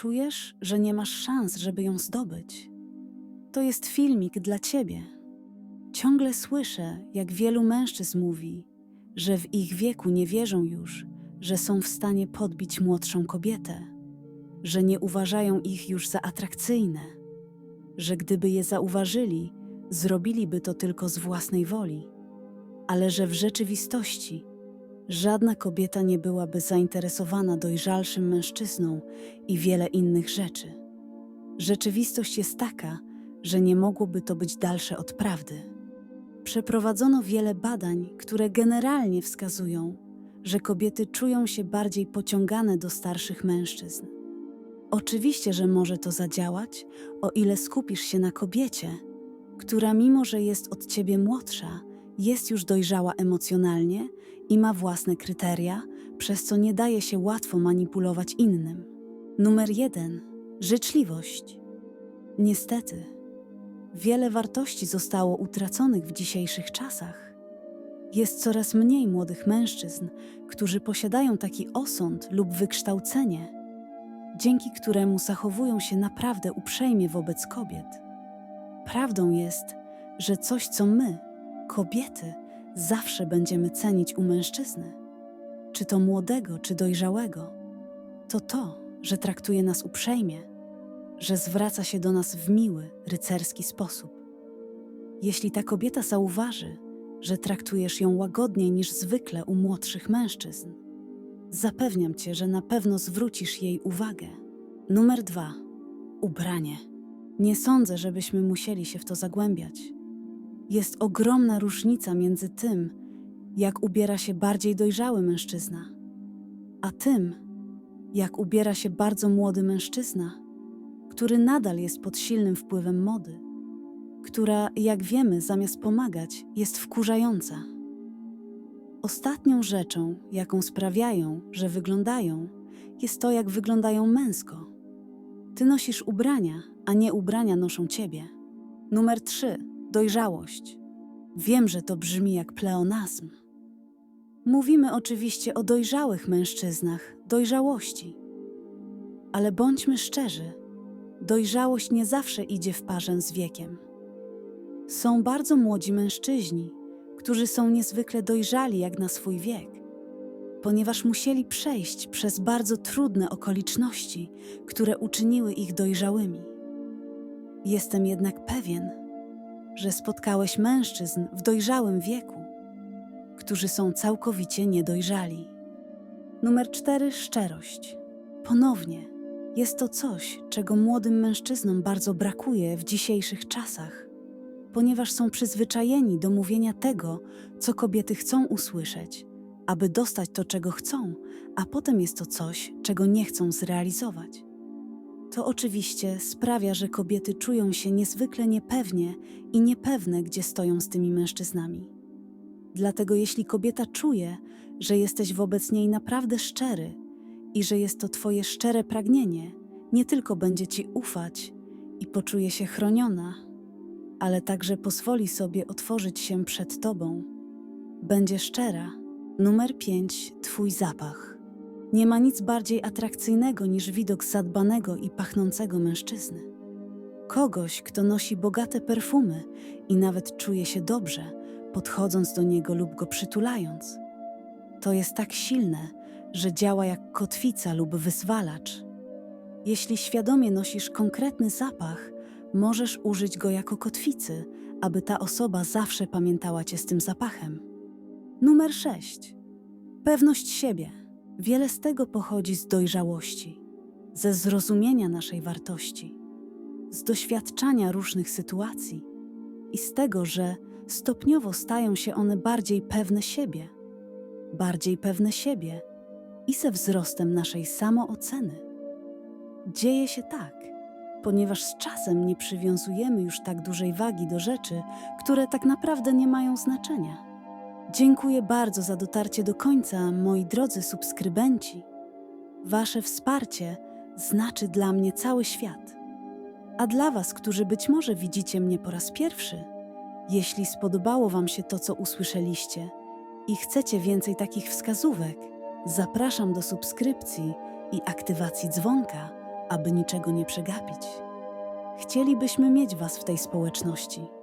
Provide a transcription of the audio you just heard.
czujesz, że nie masz szans, żeby ją zdobyć. To jest filmik dla ciebie. Ciągle słyszę, jak wielu mężczyzn mówi, że w ich wieku nie wierzą już, że są w stanie podbić młodszą kobietę, że nie uważają ich już za atrakcyjne, że gdyby je zauważyli, zrobiliby to tylko z własnej woli, ale że w rzeczywistości żadna kobieta nie byłaby zainteresowana dojrzalszym mężczyzną i wiele innych rzeczy. Rzeczywistość jest taka, że nie mogłoby to być dalsze od prawdy. Przeprowadzono wiele badań, które generalnie wskazują, że kobiety czują się bardziej pociągane do starszych mężczyzn. Oczywiście, że może to zadziałać, o ile skupisz się na kobiecie, która mimo że jest od ciebie młodsza, jest już dojrzała emocjonalnie i ma własne kryteria, przez co nie daje się łatwo manipulować innym. Numer jeden życzliwość. Niestety, wiele wartości zostało utraconych w dzisiejszych czasach. Jest coraz mniej młodych mężczyzn, którzy posiadają taki osąd lub wykształcenie, dzięki któremu zachowują się naprawdę uprzejmie wobec kobiet. Prawdą jest, że coś, co my, kobiety, zawsze będziemy cenić u mężczyzny, czy to młodego, czy dojrzałego, to to, że traktuje nas uprzejmie, że zwraca się do nas w miły, rycerski sposób. Jeśli ta kobieta zauważy, że traktujesz ją łagodniej niż zwykle u młodszych mężczyzn, zapewniam cię, że na pewno zwrócisz jej uwagę. Numer dwa. Ubranie. Nie sądzę, żebyśmy musieli się w to zagłębiać. Jest ogromna różnica między tym, jak ubiera się bardziej dojrzały mężczyzna, a tym, jak ubiera się bardzo młody mężczyzna, który nadal jest pod silnym wpływem mody, która, jak wiemy, zamiast pomagać, jest wkurzająca. Ostatnią rzeczą, jaką sprawiają, że wyglądają, jest to, jak wyglądają męsko. Ty nosisz ubrania, a nie ubrania noszą ciebie. Numer 3. Dojrzałość. Wiem, że to brzmi jak pleonazm. Mówimy oczywiście o dojrzałych mężczyznach, dojrzałości. Ale bądźmy szczerzy, dojrzałość nie zawsze idzie w parze z wiekiem. Są bardzo młodzi mężczyźni, którzy są niezwykle dojrzali jak na swój wiek, ponieważ musieli przejść przez bardzo trudne okoliczności, które uczyniły ich dojrzałymi. Jestem jednak pewien, że spotkałeś mężczyzn w dojrzałym wieku, którzy są całkowicie niedojrzali. Numer cztery szczerość. Ponownie, jest to coś, czego młodym mężczyznom bardzo brakuje w dzisiejszych czasach, ponieważ są przyzwyczajeni do mówienia tego, co kobiety chcą usłyszeć, aby dostać to, czego chcą, a potem jest to coś, czego nie chcą zrealizować. To oczywiście sprawia, że kobiety czują się niezwykle niepewnie i niepewne, gdzie stoją z tymi mężczyznami. Dlatego, jeśli kobieta czuje, że jesteś wobec niej naprawdę szczery i że jest to Twoje szczere pragnienie, nie tylko będzie Ci ufać i poczuje się chroniona, ale także pozwoli sobie otworzyć się przed Tobą. Będzie szczera. Numer 5. Twój zapach. Nie ma nic bardziej atrakcyjnego niż widok zadbanego i pachnącego mężczyzny. Kogoś, kto nosi bogate perfumy i nawet czuje się dobrze, podchodząc do niego lub go przytulając. To jest tak silne, że działa jak kotwica lub wyzwalacz. Jeśli świadomie nosisz konkretny zapach, możesz użyć go jako kotwicy, aby ta osoba zawsze pamiętała cię z tym zapachem. Numer 6. Pewność siebie. Wiele z tego pochodzi z dojrzałości, ze zrozumienia naszej wartości, z doświadczania różnych sytuacji i z tego, że stopniowo stają się one bardziej pewne siebie, bardziej pewne siebie i ze wzrostem naszej samooceny. Dzieje się tak, ponieważ z czasem nie przywiązujemy już tak dużej wagi do rzeczy, które tak naprawdę nie mają znaczenia. Dziękuję bardzo za dotarcie do końca, moi drodzy subskrybenci. Wasze wsparcie znaczy dla mnie cały świat. A dla Was, którzy być może widzicie mnie po raz pierwszy, jeśli spodobało Wam się to, co usłyszeliście i chcecie więcej takich wskazówek, zapraszam do subskrypcji i aktywacji dzwonka, aby niczego nie przegapić. Chcielibyśmy mieć Was w tej społeczności.